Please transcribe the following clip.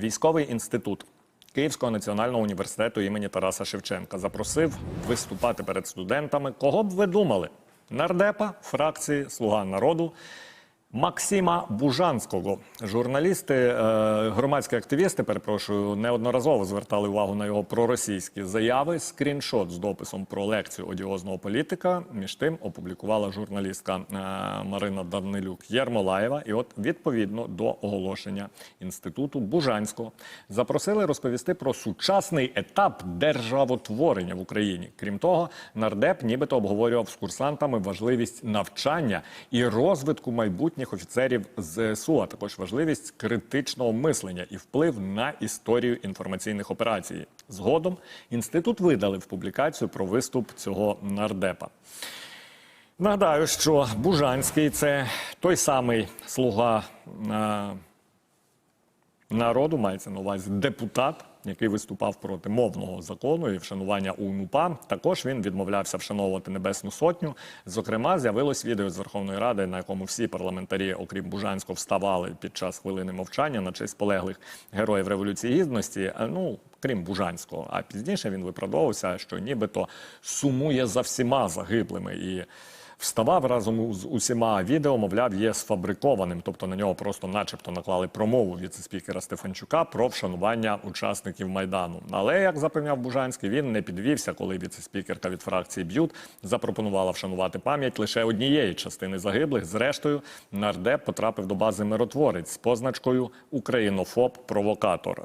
Військовий інститут Київського національного університету імені Тараса Шевченка запросив виступати перед студентами. Кого б ви думали? Нардепа фракції Слуга народу Максима Бужанського. Журналісти, е, громадські активісти, перепрошую, неодноразово звертали увагу на його проросійські заяви. Скріншот з дописом про лекцію одіозного політика. Між тим опублікувала журналістка е, Марина Данилюк Єрмолаєва. І от відповідно до оголошення інституту Бужанського запросили розповісти про сучасний етап державотворення в Україні. Крім того, нардеп нібито обговорював з курсантами важливість навчання і розвитку майбутніх офіцерів ЗСУ, а також важливість критичного мислення і вплив на історію інформаційних операцій. Згодом інститут видалив публікацію про виступ цього нардепа. Нагадаю, що Бужанський це той самий слуга е, народу, мається на увазі депутат, який виступав проти мовного закону і вшанування УНУПА. Також він відмовлявся вшановувати Небесну Сотню. Зокрема, з'явилось відео з Верховної Ради, на якому всі парламентарі, окрім Бужанського, вставали під час хвилини мовчання на честь полеглих героїв Революції Гідності. Ну, крім Бужанського. А пізніше він виправдовувався, що нібито сумує за всіма загиблими і. Вставав разом з усіма відео, мовляв, є сфабрикованим, тобто на нього просто, начебто, наклали промову віце-спікера Стефанчука про вшанування учасників майдану. Але як запевняв Бужанський, він не підвівся, коли віце-спікерка від фракції Б'ют запропонувала вшанувати пам'ять лише однієї частини загиблих. Зрештою, нардеп потрапив до бази миротворець з позначкою Українофоб-провокатор.